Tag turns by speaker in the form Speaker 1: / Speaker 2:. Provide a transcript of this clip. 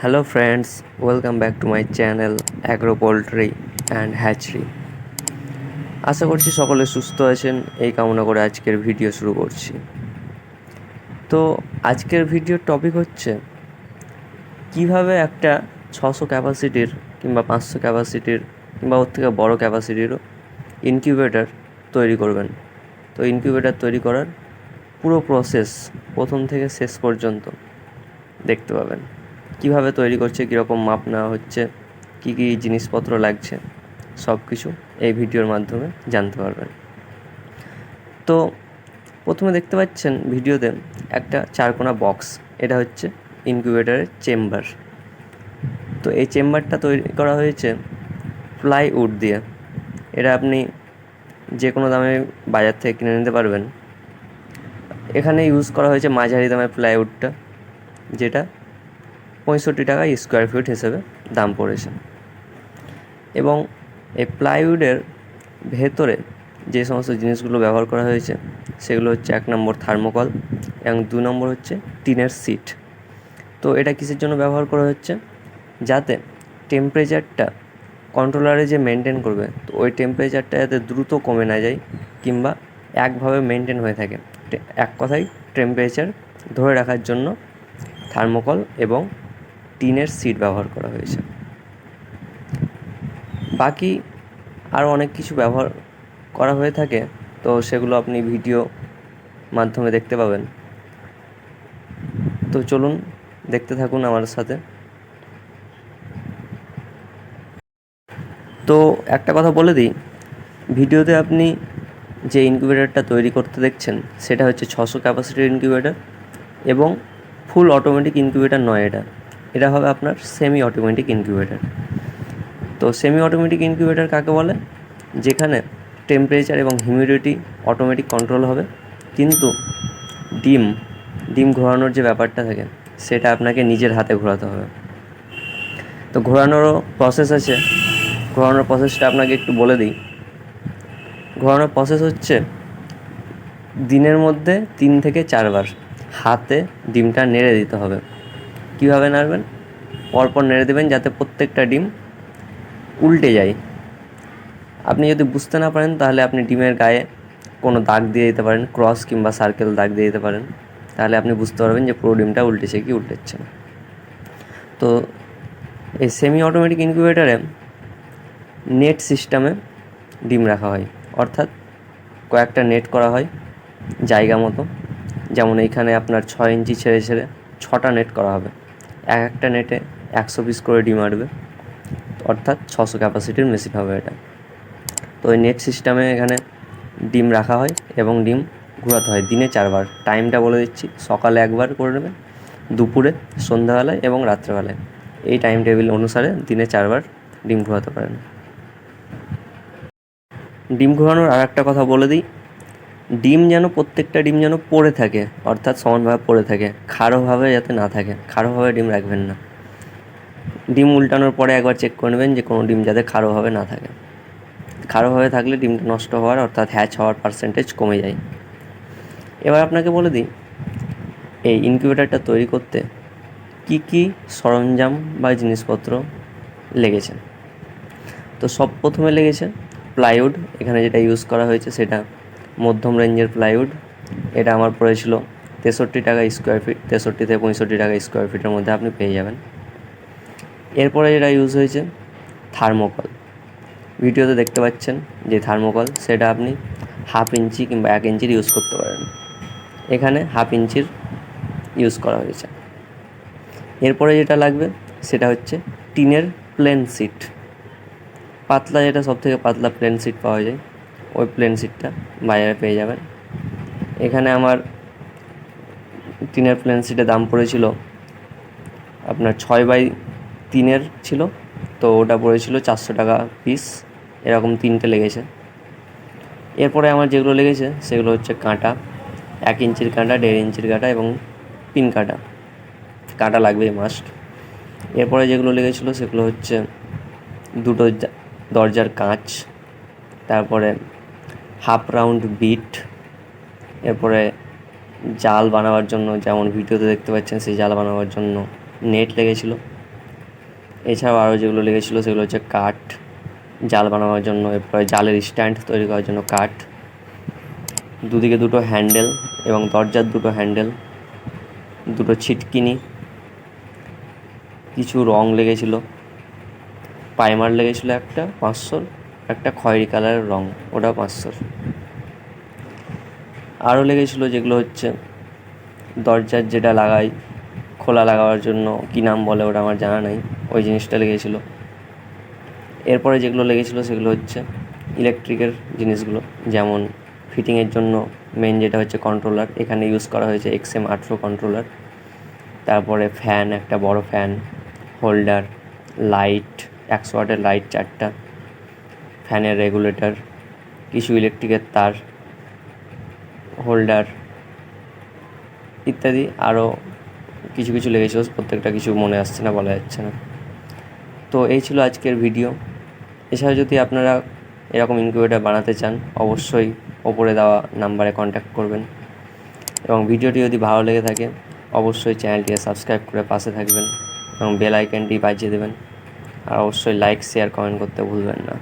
Speaker 1: Hello friends welcome back to my channel agro poultry and hatchery আশা করছি সকলে সুস্থ আছেন। এই কামনা করে আজকের ভিডিও শুরু করছি। তো আজকের ভিডিওর টপিক হচ্ছে, কীভাবে একটা ছশো ক্যাপাসিটির কিংবা পাঁচশো ক্যাপাসিটির কিংবা ওর থেকে বড়ো ক্যাপাসিটিরও ইনকিউবেটার তৈরি করবেন। তো ইনকিউবেটার তৈরি করার পুরো প্রসেস প্রথম থেকে শেষ পর্যন্ত দেখতে পাবেন। কীভাবে তৈরি করছে, কীরকম মাপ নেওয়া হচ্ছে, কী কী জিনিসপত্র লাগছে, সব কিছু এই ভিডিওর মাধ্যমে জানতে পারবেন। তো প্রথমে দেখতে পাচ্ছেন ভিডিওতে একটা চারকোনা বক্স, এটা হচ্ছে ইনকিউবেটারের চেম্বার। তো এই চেম্বারটা তৈরি করা হয়েছে প্লাইউড দিয়ে। এটা আপনি যে কোনো দামে বাজার থেকে কিনে নিতে পারবেন। এখানে ইউজ করা হয়েছে মাঝারি দামের প্লাইউডটা, যেটা পঁয়ষট্টি টাকা স্কোয়ার ফিট হিসেবে দাম পড়েছে। এবং এই প্লাইউডের ভেতরে যে সমস্ত জিনিসগুলো ব্যবহার করা হয়েছে, সেগুলো হচ্ছে এক নম্বর থার্মোকল এবং দু নম্বর হচ্ছে টিনের সিট তো এটা কিসের জন্য ব্যবহার করা হচ্ছে? যাতে টেম্পারেচারটা কন্ট্রোলারে যে মেনটেন করবে, তো ওই টেম্পারেচারটা যাতে দ্রুত কমে না যায় কিংবা একভাবে মেনটেন হয়ে থাকে। এক কথায় টেম্পারেচার ধরে রাখার জন্য থার্মোকল এবং টিনের সিট ব্যবহার করা হয়েছে। বাকি আরও অনেক কিছু ব্যবহার করা হয়ে থাকে, তো সেগুলো আপনি ভিডিও মাধ্যমে দেখতে পাবেন। তো চলুন, দেখতে থাকুন আমার সাথে। তো একটা কথা বলে দিই, ভিডিওতে আপনি যে ইনকিউবেটারটা তৈরি করতে দেখছেন, সেটা হচ্ছে ছশো ক্যাপাসিটির ইনকিউবেটার এবং ফুল অটোমেটিক ইনকিউবেটার নয় এটা। এটা হবে আপনার সেমি অটোমেটিক ইনকিউবেটার তো সেমি অটোমেটিক ইনকিউবেটার কাকে বলে? যেখানে টেম্পারেচার এবং হিউমিডিটি অটোমেটিক কন্ট্রোল হবে। কিন্তু ডিম ডিম ঘোরানোর যে ব্যাপারটা থাকে, সেটা আপনাকে নিজের হাতে ঘোরাতে হবে। তো ঘোরানোরও প্রসেস আছে। ঘোরানোর প্রসেসটা আপনাকে একটু বলে দিই। ঘোরানোর প্রসেস হচ্ছে দিনের মধ্যে তিন থেকে চারবার হাতে ডিমটা নেড়ে দিতে হবে। কীভাবে নাড়বেন? পরপর নেড়ে দেবেন যাতে প্রত্যেকটা ডিম উল্টে যায়। আপনি যদি বুঝতে না পারেন, তাহলে আপনি ডিমের গায়ে কোনো দাগ দিয়ে দিতে পারেন ক্রস কিংবা সার্কেল দাগ দিয়ে দিতে পারেন। তাহলে আপনি বুঝতে পারবেন যে পুরো ডিমটা উল্টেছে কি উল্টেছে না। তো এই সেমি অটোমেটিক ইনকিউবেটারে নেট সিস্টেমে ডিম রাখা হয়। অর্থাৎ কয়েকটা নেট করা হয় জায়গা মতো। যেমন এইখানে আপনার ছয় ইঞ্চি ছেড়ে ছেড়ে ছটা নেট করা হবে। এক একটা নেটে একশো পিস করে ডিম আসবে অর্থাৎ ছশো ক্যাপাসিটির মেশিন হবে এটা। তো ওই নেট সিস্টেমে এখানে ডিম রাখা হয় এবং ডিম ঘোরাতে হয় দিনে চারবার। টাইমটা বলে দিচ্ছি, সকালে একবার করে নেবেন দুপুরে, সন্ধ্যাবেলায় এবং রাত্রেবেলায়। এই টাইম টেবিল অনুসারে দিনে চারবার ডিম ঘোরাতে পারেন। ডিম ঘোরানোর আর একটা কথা বলে দিই ডিম যেন প্রত্যেকটা ডিম যেন পড়ে থাকে, অর্থাৎ সমানভাবে পড়ে থাকে, খাড়োভাবে যাতে না থাকে, খাড়োভাবে ডিম রাখবেন না। ডিম উল্টানোর পরে একবার চেক করে নেবেন যে কোনো ডিম যাতে খাড়োভাবে না থাকে। খাড়োভাবে থাকলে ডিমটা নষ্ট হওয়ার, অর্থাৎ হ্যাচ হওয়ার পার্সেন্টেজ কমে যায়। এবার আপনাকে বলে দিই, এই ইনকিউবেটারটা তৈরি করতে কি কি সরঞ্জাম বা জিনিসপত্র লেগেছে? তো সব প্রথমে লেগেছে প্লাইউড এখানে যেটা ইউজ করা হয়েছে সেটা মধ্যম রেঞ্জের প্লাইউড এটা আমার পড়েছিল তেষট্টি টাকা স্কোয়ার ফিট তেষট্টি থেকে পঁয়ষট্টি টাকা স্কোয়ার ফিটের মধ্যে আপনি পেয়ে যাবেন। এরপরে যেটা ইউজ হয়েছে থার্মোকল ভিডিওতে দেখতে পাচ্ছেন যে থার্মোকল সেটা আপনি হাফ ইঞ্চি কিংবা এক ইঞ্চির ইউজ করতে পারেন। এখানে হাফ ইঞ্চির ইউজ করা হয়েছে। এরপরে যেটা লাগবে, সেটা হচ্ছে টিনের প্লেন সিট পাতলা যেটা সব থেকে পাতলা প্লেন সিট পাওয়া যায় ওই প্লেন সিটটা বাজারে পেয়ে যাবেন। এখানে আমার টিনের প্লেন সিটের দাম পড়েছিল আপনার ছয় বাই তিনের ছিল, তো ওটা পড়েছিল চারশো টাকা পিস এরকম তিনটে লেগেছে। এরপরে আমার যেগুলো লেগেছে, সেগুলো হচ্ছে কাঁটা, এক ইঞ্চির কাঁটা, দেড় ইঞ্চির কাঁটা এবং পিন কাঁটা। কাঁটা লাগবে মাস্ট এরপরে যেগুলো লেগেছিলো, সেগুলো হচ্ছে দুটো দরজার কাঁচ, তারপরে হাফ রাউন্ড বিট এরপরে জাল বানাবার জন্য যেমন ভিডিওতে দেখতে পাচ্ছেন, সেই জাল বানাবার জন্য নেট লেগেছিলো। এছাড়াও আরও যেগুলো লেগেছিলো, সেগুলো হচ্ছে কাঠ, জাল বানাবার জন্য, এরপরে জালের স্ট্যান্ড তৈরি করার জন্য কাঠ, দুদিকে দুটো হ্যান্ডেল এবং দরজার দুটো হ্যান্ডেল দুটো ছিটকিনি, কিছু রং লেগেছিলো প্রাইমার লেগেছিলো একটা, পাঁচশোর একটা খয়েরি কালারের রং, ওটা পাঁচশোর। আরও লেগেছিলো যেগুলো হচ্ছে দরজার যেটা লাগাই, খোলা লাগাবার জন্য, কী নাম বলে ওটা আমার জানা নাই, ওই জিনিসটা লেগেছিলো। এরপরে যেগুলো লেগেছিলো সেগুলো হচ্ছে ইলেকট্রিকের জিনিসগুলো, যেমন ফিটিংয়ের জন্য মেন যেটা হচ্ছে কন্ট্রোলার এখানে ইউজ করা হয়েছে এক্সএম আঠেরো কন্ট্রোলার তারপরে ফ্যান একটা বড় ফ্যান হোল্ডার লাইট একশো ওয়াটের লাইট চারটা ফ্যানের রেগুলেটর, কিছু ইলেকট্রিকের তার হোল্ডার ইত্যাদি আরও কিছু কিছু লেগেছিল প্রত্যেকটা কিছু মনে আসছে না, বলা যাচ্ছে না। তো এই ছিল আজকের ভিডিও এছাড়া যদি আপনারা এরকম ইনকিউবেটার বানাতে চান, অবশ্যই ওপরে দেওয়া নাম্বারে কন্ট্যাক্ট করবেন। এবং ভিডিওটি যদি ভালো লেগে থাকে, অবশ্যই চ্যানেলটিকে সাবস্ক্রাইব করে পাশে থাকবেন এবং বেল আইকনটি বাজিয়ে দেবেন। আর অবশ্যই লাইক শেয়ার কমেন্ট করতে ভুলবেন না।